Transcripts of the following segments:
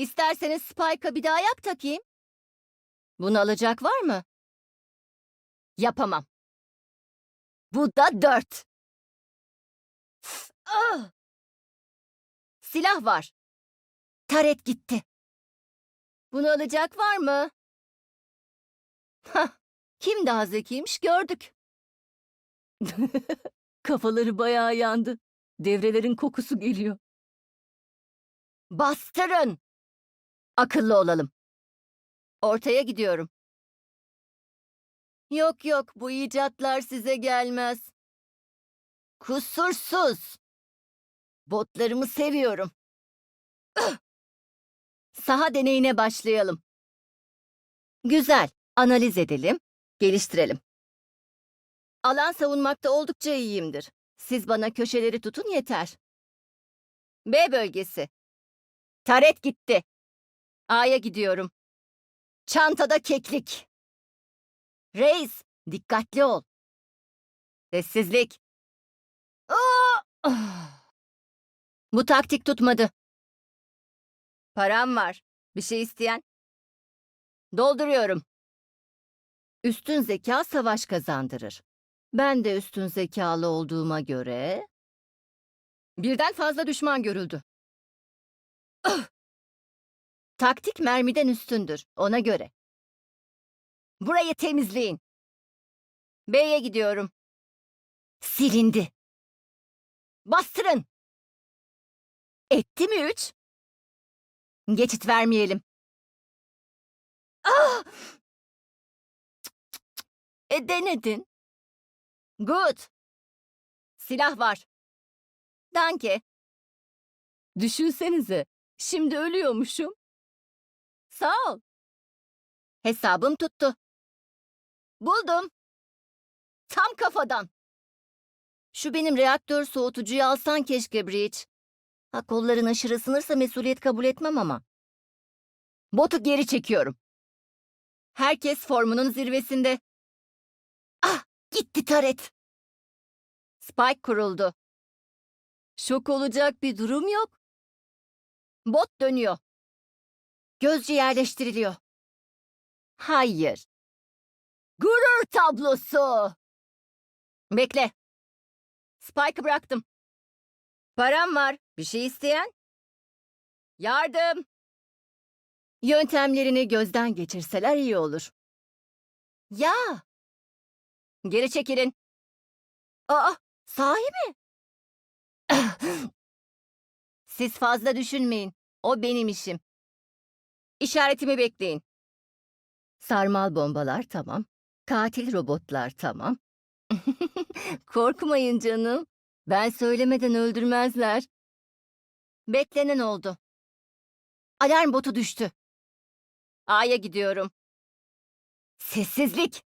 İsterseniz Spike'a bir daha yak takayım. Bunu alacak var mı? Yapamam. Bu da dört. Ah! Silah var. Taret gitti. Bunu alacak var mı? Hah, kim daha zekiymiş gördük. Kafaları bayağı yandı. Devrelerin kokusu geliyor. Bastırın. Akıllı olalım. Ortaya gidiyorum. Yok yok bu icatlar size gelmez. Kusursuz. Botlarımı seviyorum. Saha deneyine başlayalım. Güzel. Analiz edelim, geliştirelim. Alan savunmakta oldukça iyiyimdir. Siz bana köşeleri tutun yeter. B bölgesi. Taret gitti. A'ya gidiyorum. Çantada keklik. Reis, dikkatli ol. Sessizlik. Aa! Ah! Bu taktik tutmadı. Param var. Bir şey isteyen? Dolduruyorum. Üstün zeka savaş kazandırır. Ben de üstün zekalı olduğuma göre... Birden fazla düşman görüldü. Ah! Taktik mermiden üstündür, ona göre. Burayı temizleyin. B'ye gidiyorum. Silindi. Bastırın. Etti mi üç? Geçit vermeyelim. Ah! E denedin. Good. Silah var. Danke. Düşünsenize. Şimdi ölüyormuşum. Sağ ol. Hesabım tuttu. Buldum. Tam kafadan. Şu benim reaktör soğutucuyu alsan keşke Breach. Ha kolların aşırı ısınırsa mesuliyet kabul etmem ama. Botu geri çekiyorum. Herkes formunun zirvesinde. Ah! Gitti taret. Spike kuruldu. Şok olacak bir durum yok. Bot dönüyor. Gözcü yerleştiriliyor. Hayır. Gurur tablosu. Bekle. Spike'ı bıraktım. Param var. Bir şey isteyen? Yardım. Yöntemlerini gözden geçirseler iyi olur. Ya. Geri çekilin. Aa, sahi mi? Siz fazla düşünmeyin. O benim işim. İşaretimi bekleyin. Sarmal bombalar tamam. Katil robotlar tamam. Korkmayın canım. Ben söylemeden öldürmezler. Beklenen oldu. Alarm botu düştü. A'ya gidiyorum. Sessizlik.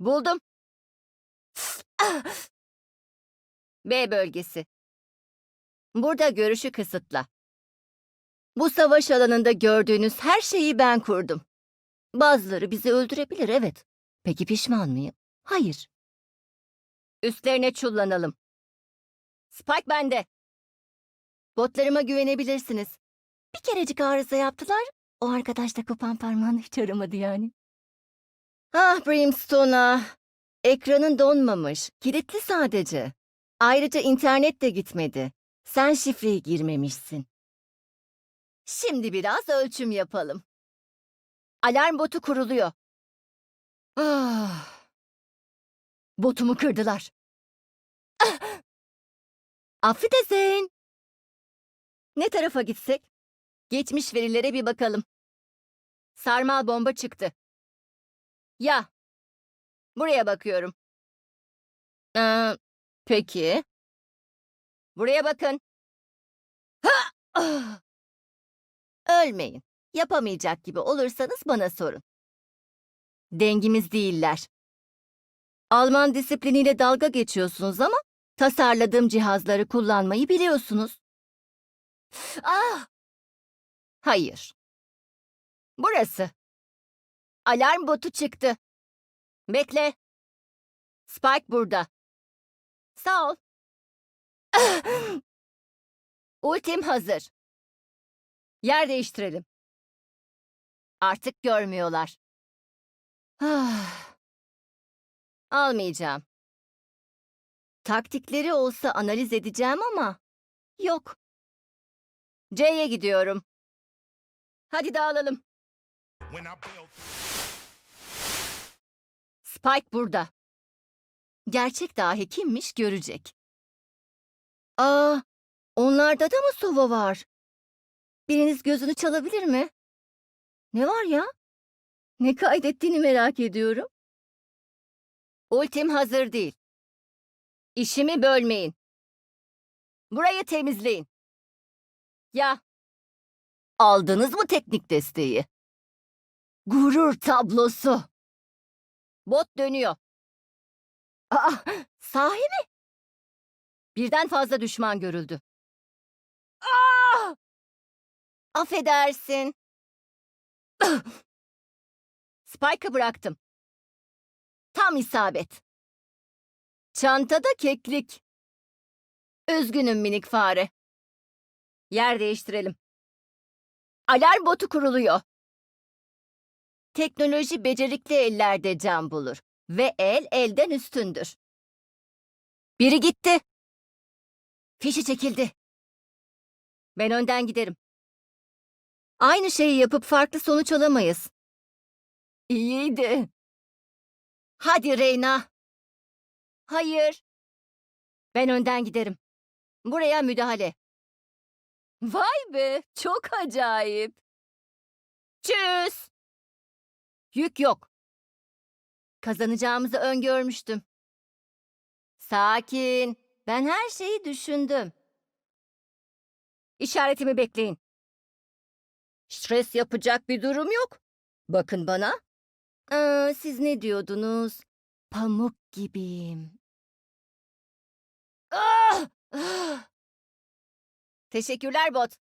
Buldum. B bölgesi. Burada görüşü kısıtla. Bu savaş alanında gördüğünüz her şeyi ben kurdum. Bazıları bizi öldürebilir evet. Peki pişman mıyım? Hayır. Üstlerine çullanalım. Spike bende. Botlarıma güvenebilirsiniz. Bir kerecik arıza yaptılar. O arkadaş da kopan parmağını hiç aramadı yani. Ah Brimstone'a. Ekranın donmamış. Kilitli sadece. Ayrıca internet de gitmedi. Sen şifreyi girmemişsin. Şimdi biraz ölçüm yapalım. Alarm botu kuruluyor. Ah. Botumu kırdılar. Ah! Affedersin. Ne tarafa gitsek? Geçmiş verilere bir bakalım. Sarmal bomba çıktı. Ya. Buraya bakıyorum. Ee, peki. Buraya bakın. Ha! Ah! Ölmeyin. Yapamayacak gibi olursanız bana sorun. Dengimiz değiller. Alman disipliniyle dalga geçiyorsunuz ama tasarladığım cihazları kullanmayı biliyorsunuz. Ah! Hayır. Burası. Alarm botu çıktı. Bekle. Spike burada. Sağ ol. Ultim hazır. Yer değiştirelim. Artık görmüyorlar. Ah. Almayacağım. Taktikleri olsa analiz edeceğim ama yok. C'ye gidiyorum. Hadi dağılalım. Spike burada. Gerçek dahi kimmiş görecek. Aa, onlarda da mı sova var? Biriniz gözünü çalabilir mi? Ne var ya? Ne kaydettiğini merak ediyorum. Ultim hazır değil. İşimi bölmeyin. Burayı temizleyin. Ya. Aldınız mı teknik desteği? Gurur tablosu. Bot dönüyor. Aa, sahi mi? Birden fazla düşman görüldü. Aa! Affedersin. Spike'ı bıraktım. Tam isabet. Çantada keklik. Üzgünüm minik fare. Yer değiştirelim. Alarm botu kuruluyor. Teknoloji becerikli ellerde can bulur ve el elden üstündür. Biri gitti. Fişi çekildi. Ben önden giderim. Aynı şeyi yapıp farklı sonuç alamayız. İyiydi. Hadi Reyna. Hayır. Ben önden giderim. Buraya müdahale. Vay be, çok acayip. Çüss. Yük yok. Kazanacağımızı öngörmüştüm. Sakin. Ben her şeyi düşündüm. İşaretimi bekleyin. Stres yapacak bir durum yok. Bakın bana. Aa, siz ne diyordunuz? Pamuk gibiyim. Ah! Ah! Teşekkürler bot.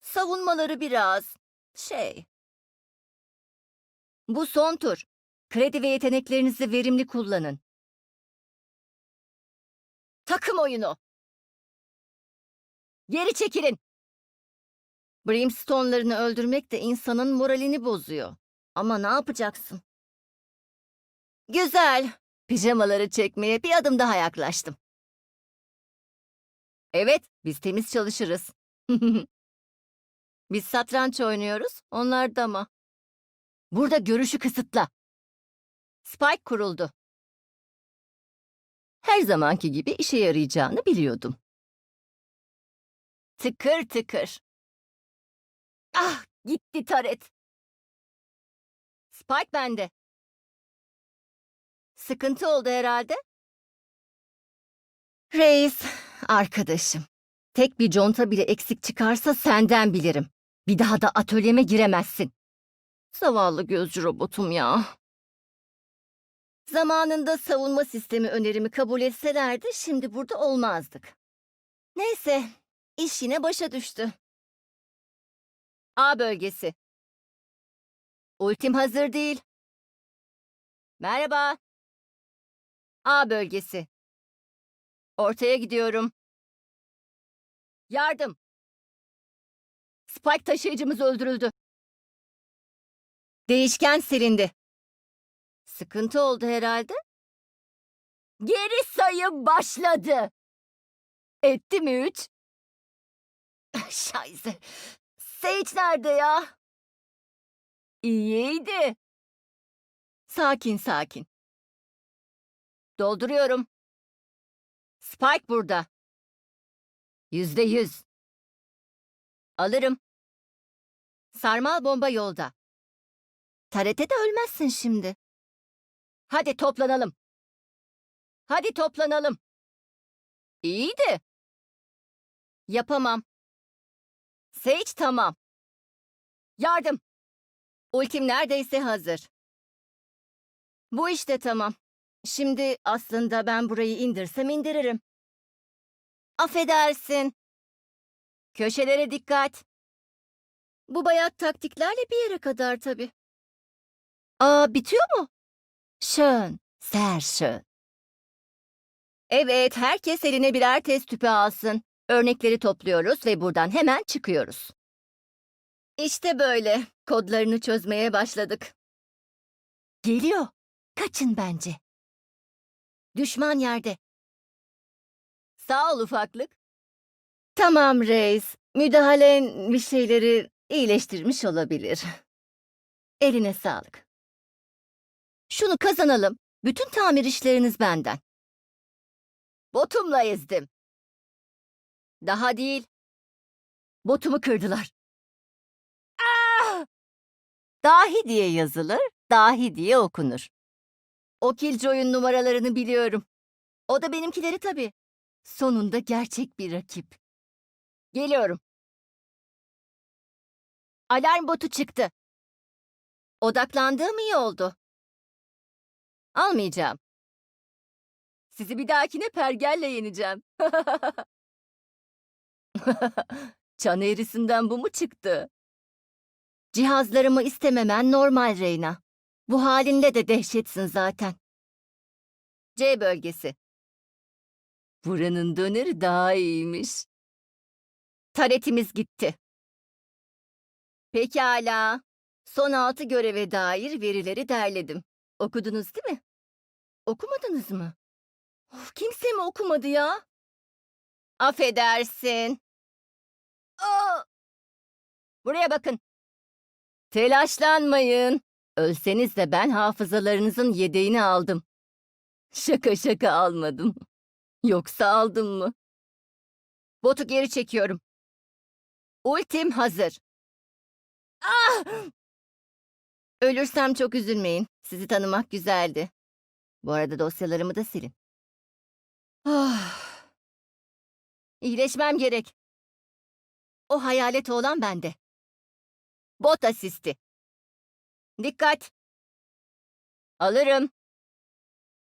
Savunmaları biraz şey. Bu son tur. Kredi ve yeteneklerinizi verimli kullanın. Takım oyunu. Geri çekilin. Brimstone'larını öldürmek de insanın moralini bozuyor. Ama ne yapacaksın? Güzel. Pijamaları çekmeye bir adım daha yaklaştım. Evet, biz temiz çalışırız. biz satranç oynuyoruz, onlar da mı? Burada görüşü kısıtla. Spike kuruldu. Her zamanki gibi işe yarayacağını biliyordum. Tıkır tıkır. Ah, gitti taret. Spike bende. Sıkıntı oldu herhalde. Reis, arkadaşım. Tek bir conta bile eksik çıkarsa senden bilirim. Bir daha da atölyeme giremezsin. Zavallı gözcü robotum ya. Zamanında savunma sistemi önerimi kabul etselerdi şimdi burada olmazdık. Neyse, iş yine başa düştü. A bölgesi. Ultim hazır değil. Merhaba. A bölgesi. Ortaya gidiyorum. Yardım. Spike taşıyıcımız öldürüldü. Değişken silindi. Sıkıntı oldu herhalde. Geri sayım başladı. Etti mi üç? Şayze. Sage nerede ya? İyiydi. Sakin sakin. Dolduruyorum. Spike burada. Yüzde yüz. Alırım. Sarmal bomba yolda. Tarete de ölmezsin şimdi. Hadi toplanalım. Hadi toplanalım. İyiydi. Yapamam. Sage tamam. Yardım. Ultim neredeyse hazır. Bu işte tamam. Şimdi aslında ben burayı indirsem indiririm. Affedersin. Köşelere dikkat. Bu bayat taktiklerle bir yere kadar tabii. Aa bitiyor mu? Schön, sehr schön. Evet, herkes eline birer test tüpü alsın. Örnekleri topluyoruz ve buradan hemen çıkıyoruz. İşte böyle. Kodlarını çözmeye başladık. Geliyor. Kaçın bence. Düşman yerde. Sağ ol ufaklık. Tamam reis. Müdahalen bir şeyleri iyileştirmiş olabilir. Eline sağlık. Şunu kazanalım. Bütün tamir işleriniz benden. Botumla ezdim. Daha değil. Botumu kırdılar. Ah! Dahi diye yazılır, dahi diye okunur. O Killjoy'un numaralarını biliyorum. O da benimkileri tabii. Sonunda gerçek bir rakip. Geliyorum. Alarm botu çıktı. Odaklandığım iyi oldu. Almayacağım. Sizi bir dahakine pergelle yeneceğim. Çan eğrisinden bu mu çıktı? Cihazlarımı istememen normal Reyna. Bu halinle de dehşetsin zaten. C bölgesi. Buranın döneri daha iyiymiş. Taretimiz gitti. Pekala. Son altı göreve dair verileri derledim. Okudunuz değil mi? Okumadınız mı? Of, kimse mi okumadı ya? Affedersin. Buraya bakın. Telaşlanmayın. Ölseniz de ben hafızalarınızın yedeğini aldım. Şaka şaka almadım. Yoksa aldım mı? Botu geri çekiyorum. Ultim hazır. Ah! Ölürsem çok üzülmeyin. Sizi tanımak güzeldi. Bu arada dosyalarımı da silin. Ah. İyileşmem gerek. O hayalet olan bende. Bot asisti. Dikkat. Alırım.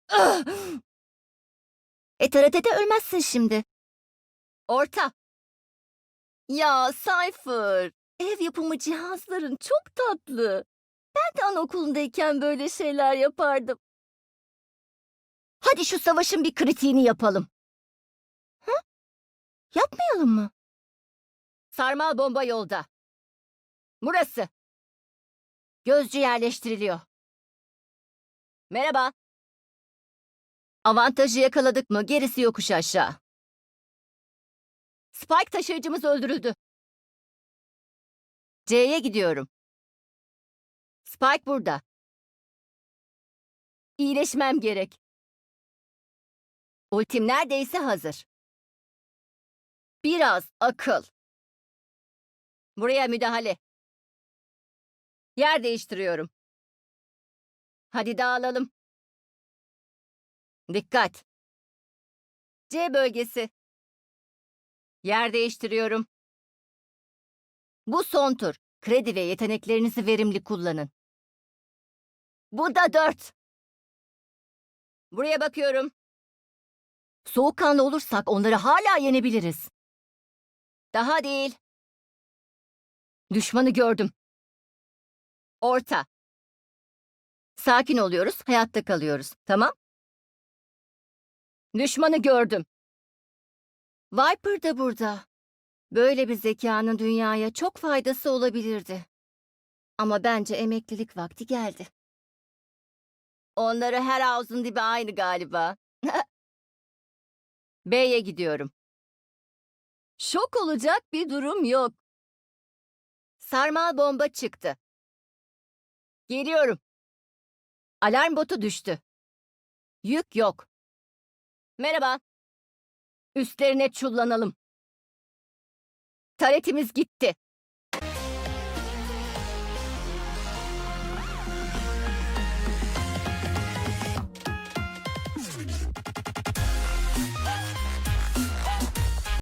E TRT'de ölmezsin şimdi. Orta. Ya Cypher. Ev yapımı cihazların çok tatlı. Ben de anaokulundayken böyle şeyler yapardım. Hadi şu savaşın bir kritiğini yapalım. Hı? Yapmayalım mı? Sarmal bomba yolda. Burası. Gözcü yerleştiriliyor. Merhaba. Avantajı yakaladık mı gerisi yokuş aşağı. Spike taşıyıcımız öldürüldü. C'ye gidiyorum. Spike burada. İyileşmem gerek. Ultim neredeyse hazır. Biraz akıl. Buraya müdahale. Yer değiştiriyorum. Hadi dağılalım. Dikkat. C bölgesi. Yer değiştiriyorum. Bu son tur. Kredi ve yeteneklerinizi verimli kullanın. Bu da dört. Buraya bakıyorum. Soğukkanlı olursak onları hala yenebiliriz. Daha değil. Düşmanı gördüm. Orta. Sakin oluyoruz, hayatta kalıyoruz. Tamam? Düşmanı gördüm. Viper da burada. Böyle bir zekanın dünyaya çok faydası olabilirdi. Ama bence emeklilik vakti geldi. Onları her ağzın dibi aynı galiba. B'ye gidiyorum. Şok olacak bir durum yok. Sarmal bomba çıktı. Geliyorum. Alarm botu düştü. Yük yok. Merhaba. Üstlerine çullanalım. Taretimiz gitti.